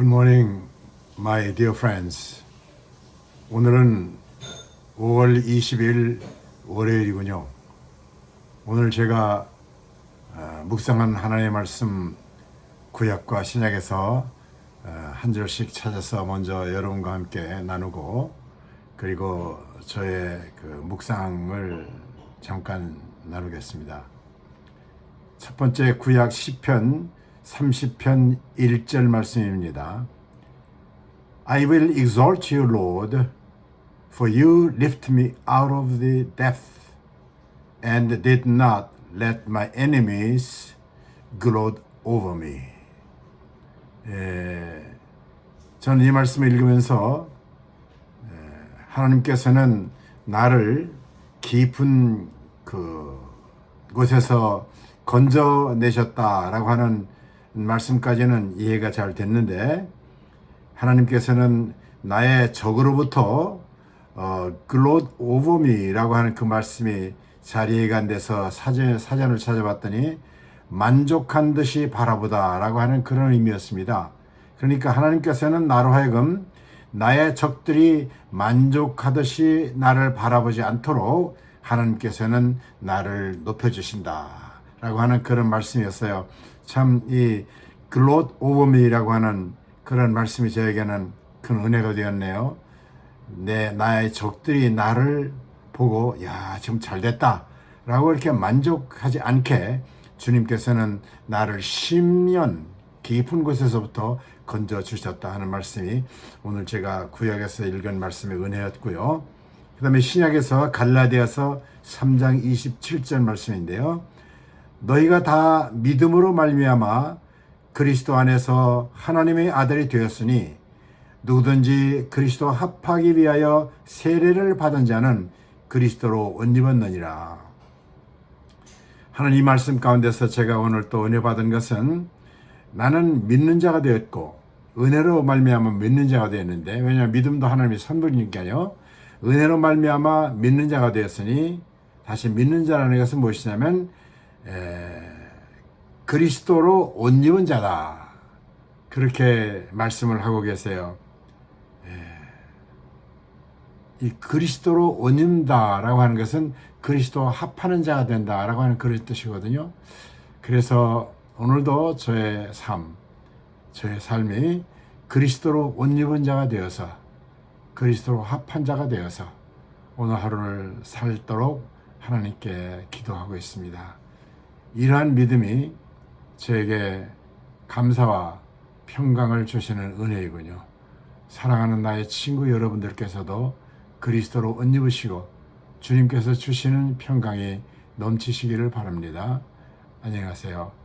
Good morning, my dear friends. 오늘은 5월 20일 월요일이군요. 오늘 제가 어, 묵상한 하나님의 말씀 구약과 신약에서 어, 한 절씩 찾아서 먼저 여러분과 함께 나누고 그리고 저의 그 묵상을 잠깐 나누겠습니다. 첫 번째 구약 10편 30편 1절 말씀입니다. I will exalt you, Lord, for you lift me out of the depth and did not let my enemies gloat over me. 예, 저는 이 말씀을 읽으면서 예, 하나님께서는 나를 깊은 그 곳에서 건져내셨다라고 하는 말씀까지는 이해가 잘 됐는데 하나님께서는 나의 적으로부터 어, 글롯 오버미라고 하는 그 말씀이 잘 이해가 안 돼서 사전, 사전을 찾아봤더니 만족한 듯이 바라보다 라고 하는 그런 의미였습니다. 그러니까 하나님께서는 나로 하여금 나의 적들이 만족하듯이 나를 바라보지 않도록 하나님께서는 나를 높여주신다. 라고 하는 그런 말씀이었어요. 참, 이 글롯 오버미라고 하는 그런 말씀이 저에게는 큰 은혜가 되었네요. 내, 나의 적들이 나를 보고, 야, 지금 잘 됐다. 라고 이렇게 만족하지 않게 주님께서는 나를 10년 깊은 곳에서부터 건져 주셨다 하는 말씀이 오늘 제가 구약에서 읽은 말씀의 은혜였고요. 그 다음에 신약에서 갈라디아서 3장 27절 말씀인데요. 너희가 다 믿음으로 말미암아 그리스도 안에서 하나님의 아들이 되었으니 누구든지 그리스도 합하기 위하여 세례를 받은 자는 그리스도로 옷 입었느니라. 이 말씀 가운데서 제가 오늘 또 은혜 받은 것은 나는 믿는 자가 되었고 은혜로 말미암아 믿는 자가 되었는데 왜냐하면 믿음도 하나님의 선물이니까요. 은혜로 말미암아 믿는 자가 되었으니 다시 믿는 자라는 것은 무엇이냐면 에, 그리스도로 옷 입은 자다. 그렇게 말씀을 하고 계세요. 에, 이 그리스도로 옷 입는다라고 하는 것은 그리스도 합하는 자가 된다라고 하는 그런 뜻이거든요. 그래서 오늘도 저의 삶, 저의 삶이 그리스도로 옷 입은 자가 되어서 그리스도로 합한 자가 되어서 오늘 하루를 살도록 하나님께 기도하고 있습니다. 이러한 믿음이 저에게 감사와 평강을 주시는 은혜이군요. 사랑하는 나의 친구 여러분들께서도 그리스도로 옷 입으시고 주님께서 주시는 평강이 넘치시기를 바랍니다. 안녕하세요.